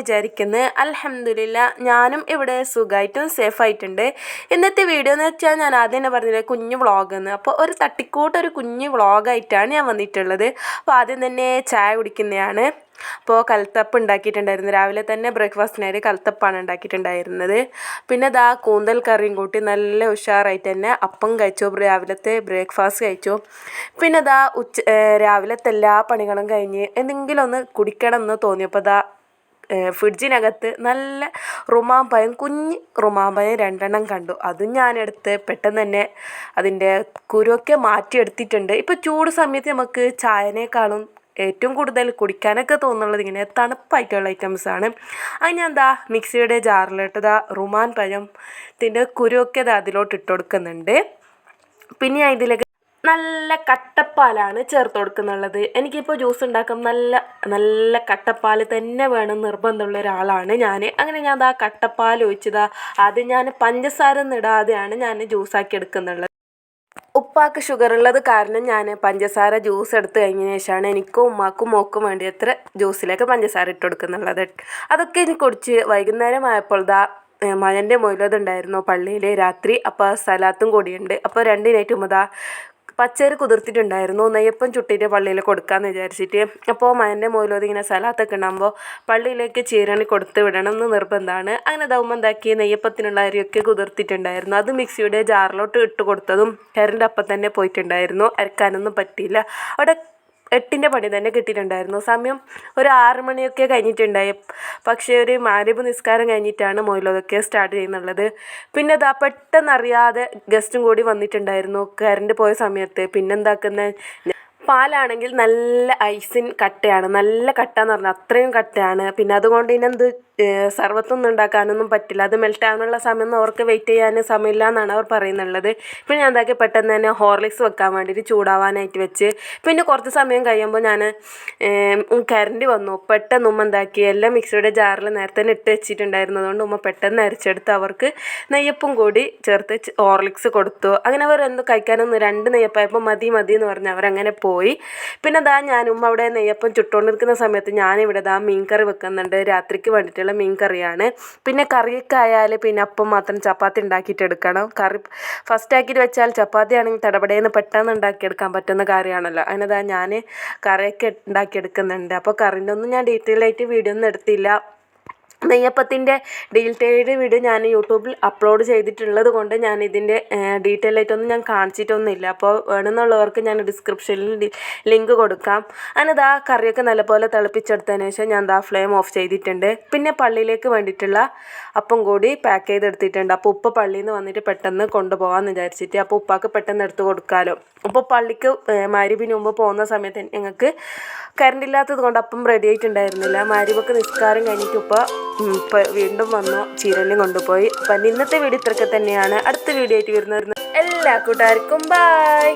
വിചാരിക്കുന്നത് അലഹമില്ല ഞാനും ഇവിടെ സുഖമായിട്ടും സേഫായിട്ടുണ്ട്. ഇന്നത്തെ വീഡിയോ എന്ന് വെച്ചാൽ ഞാൻ ആദ്യം തന്നെ പറഞ്ഞില്ലേ കുഞ്ഞു വ്ളോഗ് എന്ന്. അപ്പോൾ ഒരു തട്ടിക്കൂട്ട് ഒരു കുഞ്ഞു വ്ളോഗായിട്ടാണ് ഞാൻ വന്നിട്ടുള്ളത്. അപ്പോൾ ആദ്യം തന്നെ ചായ കുടിക്കുന്നതാണ്. അപ്പോൾ കൽത്തപ്പ് ഉണ്ടാക്കിയിട്ടുണ്ടായിരുന്നു. രാവിലെ തന്നെ ബ്രേക്ക്ഫാസ്റ്റിനായിട്ട് കൽത്തപ്പാണ് ഉണ്ടാക്കിയിട്ടുണ്ടായിരുന്നത്. പിന്നെ ദാ കൂന്തൽ കറിയും കൂട്ടി നല്ല ഉഷാറായിട്ട് തന്നെ അപ്പം കഴിച്ചു. രാവിലത്തെ ബ്രേക്ക്ഫാസ്റ്റ് കഴിച്ചു. പിന്നെ ദാ ഉച്ച രാവിലത്തെ എല്ലാ പണികളും കഴിഞ്ഞ് എന്തെങ്കിലും ഒന്ന് കുടിക്കണം എന്ന് തോന്നിയപ്പോൾ ദാ ഫ്രിഡ്ജിനകത്ത് നല്ല റുമാമ്പയം കുഞ്ഞ് റുമാമ്പയം രണ്ടെണ്ണം കണ്ടു. അതും ഞാനെടുത്ത് പെട്ടെന്ന് തന്നെ അതിന്റെ കുരുവൊക്കെ മാറ്റിയെടുത്തിട്ടുണ്ട്. ഇപ്പോൾ ചൂട് സമയത്ത് നമുക്ക് ചായനേക്കാളും ഏറ്റവും കൂടുതൽ കുടിക്കാനൊക്കെ തോന്നുന്നത് ഇങ്ങനെ തണുപ്പായിട്ടുള്ള ഐറ്റംസാണ്. അത് ഞാൻ എന്താ മിക്സിയുടെ ജാറിലിട്ട് ഇതാ റുമാൻ പഴം ഇതിന്റെ കുരുവൊക്കെ ഇത് അതിലോട്ട് ഇട്ട് കൊടുക്കുന്നുണ്ട്. പിന്നെ ഇതിലേക്ക് നല്ല കട്ടപ്പാലാണ് ചേർത്ത് കൊടുക്കുന്നുള്ളത്. എനിക്കിപ്പോൾ ജ്യൂസ് ഉണ്ടാക്കാൻ നല്ല നല്ല കട്ടപ്പാൽ തന്നെ വേണം നിർബന്ധമുള്ള ഒരാളാണ് ഞാൻ അങ്ങനെ ഞാൻ ആ കട്ടപ്പാൽ ഒഴിച്ചതാ. ആദ്യം ഞാൻ പഞ്ചസാര ഒന്നും ഇടാതെയാണ് ഞാൻ ജ്യൂസാക്കി എടുക്കുന്നുള്ളത്. ഉപ്പാക്ക് ഷുഗർ ഉള്ളത് കാരണം ഞാൻ പഞ്ചസാര ജ്യൂസ് എടുത്ത് കഴിഞ്ഞതിന് ശേഷമാണ് എനിക്കും ഉമ്മാക്കും മോക്കും വേണ്ടി എത്ര ജ്യൂസിലേക്ക് പഞ്ചസാര ഇട്ട് കൊടുക്കുന്നുള്ളത്. അതൊക്കെ എനിക്ക് കുടിച്ച് വൈകുന്നേരം ആയപ്പോൾ ദാ മഴന്റെ മൊയിലതുണ്ടായിരുന്നു പള്ളിയിൽ രാത്രി അപ്പോൾ സലാത്തും കൂടിയുണ്ട്. അപ്പോൾ രണ്ടിനായിട്ടും ദാ പച്ചരി കുതിർത്തിട്ടുണ്ടായിരുന്നു. നെയ്യപ്പം ചുട്ടിട്ട് പള്ളിയിൽ കൊടുക്കാമെന്ന് വിചാരിച്ചിട്ട്. അപ്പോൾ മകന്റെ മോലോത് ഇങ്ങനെ സലാത്തൊക്കെ ഉണ്ടാകുമ്പോൾ പള്ളിയിലേക്ക് ചീരണി കൊടുത്ത് വിടണം എന്ന് നിർബന്ധമാണ്. അങ്ങനെ ദൗമ എന്താക്കി? നെയ്യപ്പത്തിനുള്ള അരിയൊക്കെ കുതിർത്തിട്ടുണ്ടായിരുന്നു. അത് മിക്സിയുടെ ജാറിലോട്ട് ഇട്ട് കൊടുത്തതും കരണ്ട് അപ്പം തന്നെ പോയിട്ടുണ്ടായിരുന്നു. അരക്കാനൊന്നും പറ്റിയില്ല. അവിടെ എട്ടിന്റെ പണി തന്നെ കിട്ടിയിട്ടുണ്ടായിരുന്നു. സമയം ഒരു ആറ് മണിയൊക്കെ കഴിഞ്ഞിട്ടുണ്ടായി. പക്ഷേ ഒരു മാരിബ് നിസ്കാരം കഴിഞ്ഞിട്ടാണ് മൊയിലൊക്കെ സ്റ്റാർട്ട് ചെയ്യുന്നുള്ളത്. പിന്നെ അതാ പെട്ടെന്നറിയാതെ ഗസ്റ്റും കൂടി വന്നിട്ടുണ്ടായിരുന്നു. കറണ്ട് പോയ സമയത്ത്. പിന്നെന്താക്കുന്ന? പാലാണെങ്കിൽ നല്ല ഐസിൻ കട്ടയാണ്. നല്ല കട്ട എന്ന് പറഞ്ഞാൽ അത്രയും കട്ടയാണ്. പിന്നെ അതുകൊണ്ട് ഇതിനെന്ത് സർവത്തൊന്നും ഉണ്ടാക്കാനൊന്നും പറ്റില്ല. അത് മെൽറ്റ് ആവാനുള്ള സമയം അവർക്ക് വെയിറ്റ് ചെയ്യാൻ സമയമില്ല എന്നാണ് അവർ പറയുന്നുള്ളത്. പിന്നെ ഞാൻ എന്താക്കി പെട്ടെന്ന് തന്നെ ഹോർലിക്സ് വെക്കാൻ വേണ്ടിയിട്ട് ചൂടാവാനായിട്ട് വെച്ച്. പിന്നെ കുറച്ച് സമയം കഴിയുമ്പോൾ ഞാൻ കരണ്ട് വന്നു. പെട്ടെന്ന് ഉമ്മ എന്താക്കി എല്ലാം മിക്സിയുടെ ജാറിൽ നേരത്തെ ഇട്ട് വെച്ചിട്ടുണ്ടായിരുന്നതുകൊണ്ട് ഉമ്മ പെട്ടെന്ന് അരച്ചെടുത്ത് അവർക്ക് നെയ്യപ്പും കൂടി ചേർത്ത് ഹോർലിക്സ് കൊടുത്തു. അങ്ങനെ അവർ എന്തോ കഴിക്കാനൊന്നും രണ്ട് നെയ്യപ്പായപ്പോൾ മതി മതി എന്ന് പറഞ്ഞ് അവരങ്ങനെ പോയി. പിന്നെ ദാ ഉമ്മ അവിടെ നെയ്യപ്പം ചുട്ടുകൊണ്ടിരിക്കുന്ന സമയത്ത് ഞാനിവിടെ ദാ മീൻ കറി വെക്കുന്നുണ്ട്. രാത്രിക്ക് വേണ്ടിയിട്ടുള്ള മീൻ കറിയാണ് പിന്നെ കറിക്കായാൽ പിന്നെ അപ്പം മാത്രം ചപ്പാത്തി ഉണ്ടാക്കിയിട്ട് എടുക്കണം. കറി ഫസ്റ്റ് ആക്കിയിട്ട് വെച്ചാൽ ചപ്പാത്തി ആണെങ്കിൽ തടപടയെന്ന് പെട്ടെന്ന് ഉണ്ടാക്കിയെടുക്കാൻ പറ്റുന്ന കാര്യമാണല്ലോ. അതിനതാ ഞാൻ കറിയൊക്കെ ഉണ്ടാക്കിയെടുക്കുന്നുണ്ട്. അപ്പോൾ കറിന്റെ ഒന്നും ഞാൻ ഡീറ്റെയിൽ ആയിട്ട് വീഡിയോ ഒന്നും എടുത്തില്ല. നെയ്യപ്പത്തിന്റെ ഡീറ്റെയിൽഡ് വീഡിയോ ഞാൻ യൂട്യൂബിൽ അപ്ലോഡ് ചെയ്തിട്ടുള്ളത് കൊണ്ട് ഞാൻ ഇതിന്റെ ഡീറ്റെയിൽ ആയിട്ടൊന്നും ഞാൻ കാണിച്ചിട്ടൊന്നുമില്ല. അപ്പോൾ വേണമെന്നുള്ളവർക്ക് ഞാൻ ഡിസ്ക്രിപ്ഷനിൽ ലിങ്ക് കൊടുക്കാം. അതിനത് ആ കറിയൊക്കെ നല്ലപോലെ തിളപ്പിച്ചെടുത്തതിന് ശേഷം ഞാൻ ദാ ഫ്ലെയിം ഓഫ് ചെയ്തിട്ടുണ്ട്. പിന്നെ പള്ളിയിലേക്ക് വേണ്ടിയിട്ടുള്ള അപ്പം കൂടി പാക്ക് ചെയ്തെടുത്തിട്ടുണ്ട്. അപ്പോൾ ഉപ്പ പള്ളിയിൽ നിന്ന് വന്നിട്ട് പെട്ടെന്ന് കൊണ്ടുപോകാമെന്ന് വിചാരിച്ചിട്ട്. അപ്പോൾ ഉപ്പാക്ക് പെട്ടെന്ന് എടുത്ത് കൊടുക്കാമല്ലോ അപ്പോൾ പള്ളിക്ക് മാരിബിന് മുമ്പ് പോകുന്ന സമയത്ത് ഞങ്ങൾക്ക് കറണ്ട് ഇല്ലാത്തത് കൊണ്ട് അപ്പം റെഡി ആയിട്ടുണ്ടായിരുന്നില്ല. മാരിബൊക്കെ നിസ്കാരം കഴിഞ്ഞിട്ട് ഉപ്പ ഇപ്പം വീണ്ടും വന്നു ചീരനെ കൊണ്ടുപോയി. അപ്പം ഇന്നത്തെ വീഡിയോ ഇത്രയൊക്കെ തന്നെയാണ്. അടുത്ത വീഡിയോ ആയിട്ട് വരുന്നത് എല്ലാ കൂട്ടുകാർക്കും ബായ്